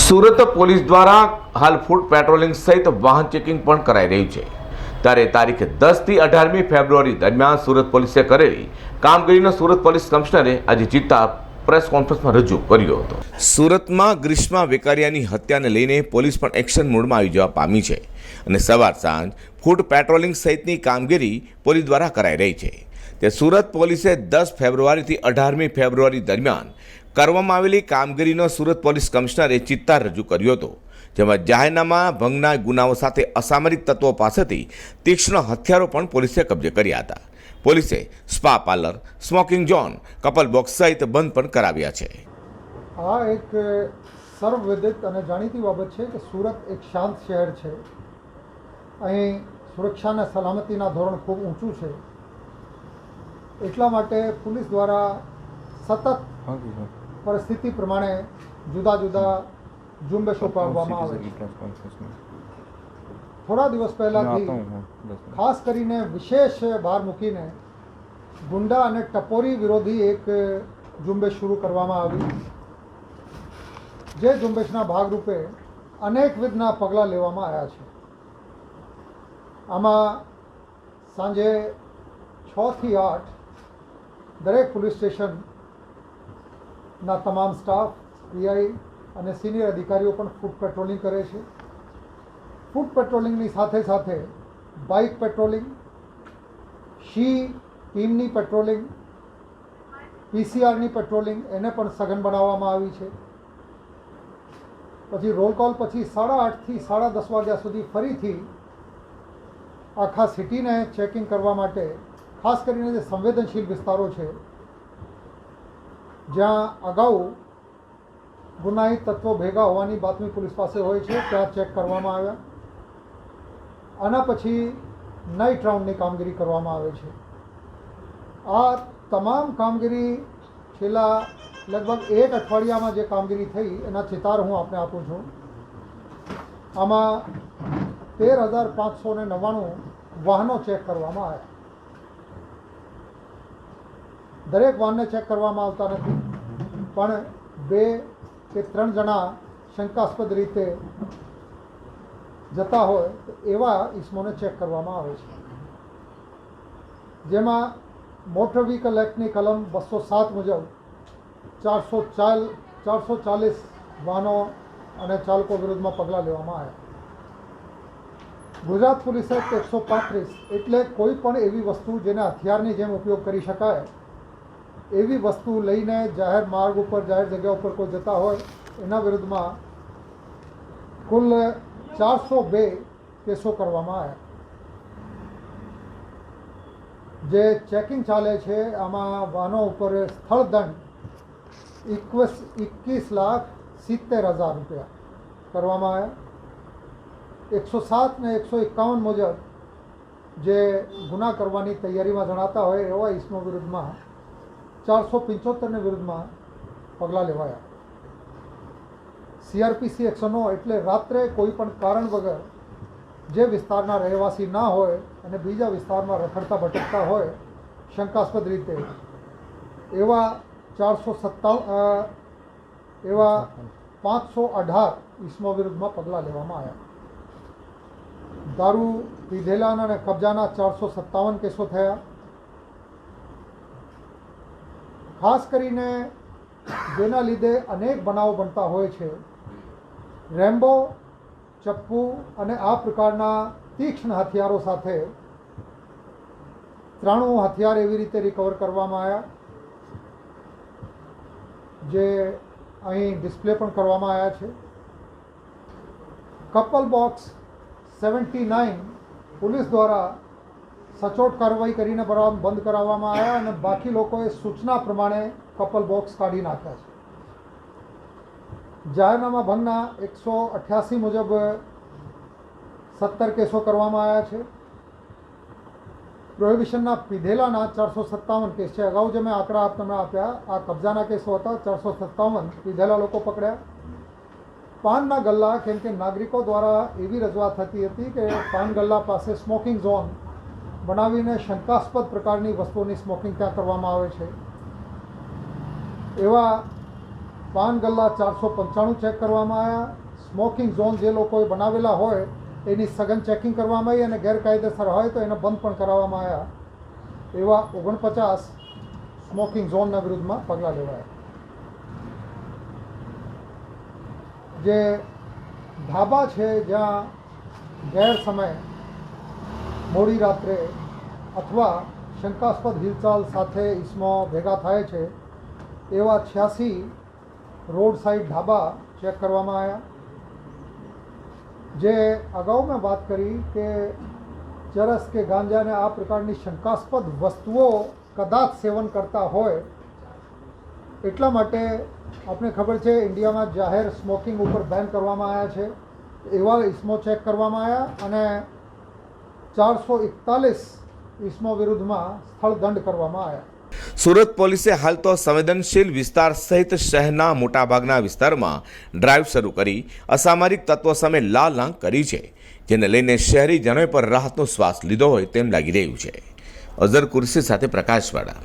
Surat police દ્વારા હાલ food patrolling સહિત વાહન ચેકિંગ પણ કરાઈ રહ્યું છે. ત્યારે તારીખ દસથી અઢારમી ફેબ્રુઆરી દરમિયાન સુરત પોલીસે કરેલી કામગીરીનો સુરત પોલીસ કમિશનરે આજે જીતા પ્રેસ કોન્ફરન્સમાં રજૂ કર્યો હતો. સુરતમાં ગ્રીષ્મા વેકારિયાની હત્યાને લઈને પોલીસ પણ એક્શન મોડમાં આવી જવા પામી છે અને સવાર સાંજ ફૂડ પેટ્રોલિંગ સહિતની કામગીરી પોલીસ દ્વારા કરાઈ રહી છે. તે સુરત પોલીસે દસ ફેબ્રુઆરીથી અઢારમી ફેબ્રુઆરી દરમિયાન કરવામાં આવેલી કામગીરીનો સુરત પોલીસ કમિશનરે ચિત્તાર રજૂ કર્યો હતો જેમાં જાહેરનામા ભંગના ગુનાઓ સાથે અસામરિક તત્વો પાસેથી તીક્ષ્ણ હથિયારો પણ પોલીસે કબજે કર્યા હતા. પોલીસે spa parlour smoking zone couple box સહિત બંધ પણ કરાવ્યા છે. આ એક સર્વવિદિત અને જાણીતી બાબત છે કે સુરત એક શાંત શહેર છે. અહીં સુરક્ષા અને સલામતીના ધોરણ ખૂબ ઊંચું છે. એટલા માટે પોલીસ દ્વારા સતત પરિસ્થિતિ પ્રમાણે જુદા જુદા ઝુંબેશો પાડવામાં આવે છે. થોડા દિવસ પહેલાથી ખાસ કરીને વિશેષ ભાર મૂકીને ગુંડા અને ટપોરી વિરોધી એક ઝુંબેશ શરૂ કરવામાં આવી. જે ઝુંબેશના ભાગરૂપે અનેકવિધના પગલાં લેવામાં આવ્યા છે. આમાં સાંજે છથી આઠ દરેક પોલીસ સ્ટેશનના તમામ સ્ટાફ, પીઆઈ અને સિનિયર અધિકારીઓ પણ ફૂડ પેટ્રોલિંગ કરે છે. ફૂડ પેટ્રોલિંગની સાથે સાથે બાઇક પેટ્રોલિંગ, શી ટીમની પેટ્રોલિંગ, પીસીઆરની પેટ્રોલિંગ એને પણ સઘન બનાવવામાં આવી છે. પછી રોલ કોલ પછી સાડા આઠથી સાડા દસ વાગ્યા સુધી ફરીથી આખા સિટીને ચેકિંગ કરવા માટે, ખાસ કરીને જે સંવેદનશીલ વિસ્તારો છે જ્યાં અગાઉ ગુનાહિત તત્વો ભેગા હોવાની બાતમી પોલીસ પાસે હોય છે, ત્યાં ચેક કરવામાં આવ્યા. આના પછી નાઇટ રાઉન્ડની કામગીરી કરવામાં આવે છે. આ તમામ કામગીરી છેલ્લા લગભગ એક અઠવાડિયામાં જે કામગીરી થઈ, એના ચિતાર હું આપને આપું છું. આમાં તેર હજાર પાંચસો ને નવ્વાણું વાહનો ચેક કરવામાં આવ્યા. દરેક વાહનને ચેક કરવામાં આવતા નથી. પણ બે કે ત્રણ જણા શંકાસ્પદ રીતે જતા હોય તો એવા ઈસમોને ચેક કરવામાં આવે છે. જેમાં મોટર વ્હીકલ એક્ટની કલમ બસો સાત મુજબ ચારસો ચાલ, ચારસો ચાલીસ વાહનો અને ચાલકો વિરુદ્ધમાં પગલાં લેવામાં આવ્યા. ગુજરાત પોલીસ એકસો પાંત્રીસ એટલે કોઈ પણ એવી વસ્તુ જેને હથિયારની જેમ ઉપયોગ કરી શકાય એવી વસ્તુ લઈને જાહેર માર્ગ ઉપર, જાહેર જગ્યા ઉપર કોઈ જતા હોય, એના વિરુદ્ધમાં કુલ ચારસો બે કેસો કરવામાં આવ્યા. જે ચેકિંગ ચાલે છે, આમાં વાહનો ઉપર સ્થળ દંડ એકવીસ એકવીસ લાખ સિત્તેર હજાર રૂપિયા કરવામાં આવ્યા. એકસો સાત ને એકસો એકાવન મુજબ જે ગુના કરવાની તૈયારીમાં જણાતા હોય એવા ઈસમો વિરુદ્ધમાં ચારસો પંચોતેરની વિરુદ્ધમાં પગલાં લેવાયા. સીઆરપીસી એકશનો એટલે રાત્રે કોઈ પણ કારણ વગર જે વિસ્તારના રહેવાસી ના હોય અને બીજા વિસ્તારમાં રખડતા ભટકતા હોય, શંકાસ્પદ રીતે એવા ચારસો સત્તાવન એવા પાંચસો અઢાર ઈસમો વિરુદ્ધમાં પગલાં લેવામાં આવ્યા. દારૂ પીધેલાના અને કબજાના ચારસો સત્તાવન કેસો થયા. ખાસ કરીને જેના લીધે અનેક બનાવો બનતા હોય છે. રેમ્બો, ચપ્પુ અને આ પ્રકારના તીક્ષ્ણ હથિયારો સાથે ત્રાણું હથિયાર એવી રીતે રિકવર કરવામાં આવ્યા, જે અહીં ડિસ્પ્લે પણ કરવામાં આવ્યા છે. Couple box seventy nine police દ્વારા સચોટ કાર્યવાહી કરીને બરાબર બંધ કરાવવામાં આવ્યા અને બાકી લોકોએ સૂચના પ્રમાણે કપલ બોક્સ કાઢી નાખ્યા છે. જાહેરનામા ભંગના એકસો અઠ્યાસી મુજબ સત્તર કેસો કરવામાં આવ્યા છે. પ્રોહિબિશનના પીધેલાના ચારસો સત્તાવન કેસ છે. અગાઉ જે મેં આંકડા આપ તમને આપ્યા, આ કબજાના કેસો હતા, ચારસો સત્તાવન પીધેલા લોકો પકડ્યા. પાનના ગલ્લા, કેમ કે નાગરિકો દ્વારા એવી રજૂઆત થતી હતી કે પાન ગલ્લા પાસે સ્મોકિંગ ઝોન બનાવીને શંકાસ્પદ પ્રકારની વસ્તુઓની સ્મોકિંગ ત્યાં કરવામાં આવે છે. એવા પાન ગલ્લા ચારસો પંચાણું ચેક કરવામાં આવ્યા. સ્મોકિંગ ઝોન જે લોકોએ બનાવેલા હોય, એની સઘન ચેકિંગ કરવામાં આવી અને ગેરકાયદેસર હોય તો એને બંધ પણ કરાવવામાં આવ્યા. એવા ઓગણપચાસ સ્મોકિંગ ઝોનના વિરુદ્ધમાં પગલાં લેવાયા. જે ધાબા છે જ્યાં ગેર સમયે મોડી રાત્રે અથવા શંકાસ્પદ હિલચાલ સાથે ઈસમો ભેગા થાય છે, એવા છ્યાસી રોડ સાઈડ ઢાબા ચેક કરવામાં આવ્યા. જે અગાઉ મેં વાત કરી કે ચરસ કે ગાંજાને આ પ્રકારની શંકાસ્પદ વસ્તુઓ કદાચ સેવન કરતા હોય, એટલા માટે આપણે ખબર છે ઇન્ડિયામાં જાહેર સ્મોકિંગ ઉપર બેન કરવામાં આવ્યા છે. એવા ઇસમો ચેક કરવામાં આવ્યા અને ચારસો એકતાલીસ ઈસમો વિરુદ્ધમાં સ્થળ દંડ કરવામાં આવ્યા. સુરત પોલીસે હાલ તો સંવેદનશીલ વિસ્તાર સહિત શહેરના મોટાભાગના વિસ્તારમાં ડ્રાઈવ શરૂ કરી અસામરિક તત્વો સામે લાલ લાંગ કરી છે, જેને લઈને શહેરીજનોએ પર રાહતનો શ્વાસ લીધો હોય તેમ લાગી રહ્યું છે. અઝર કુર્સી સાથે પ્રકાશવાળા.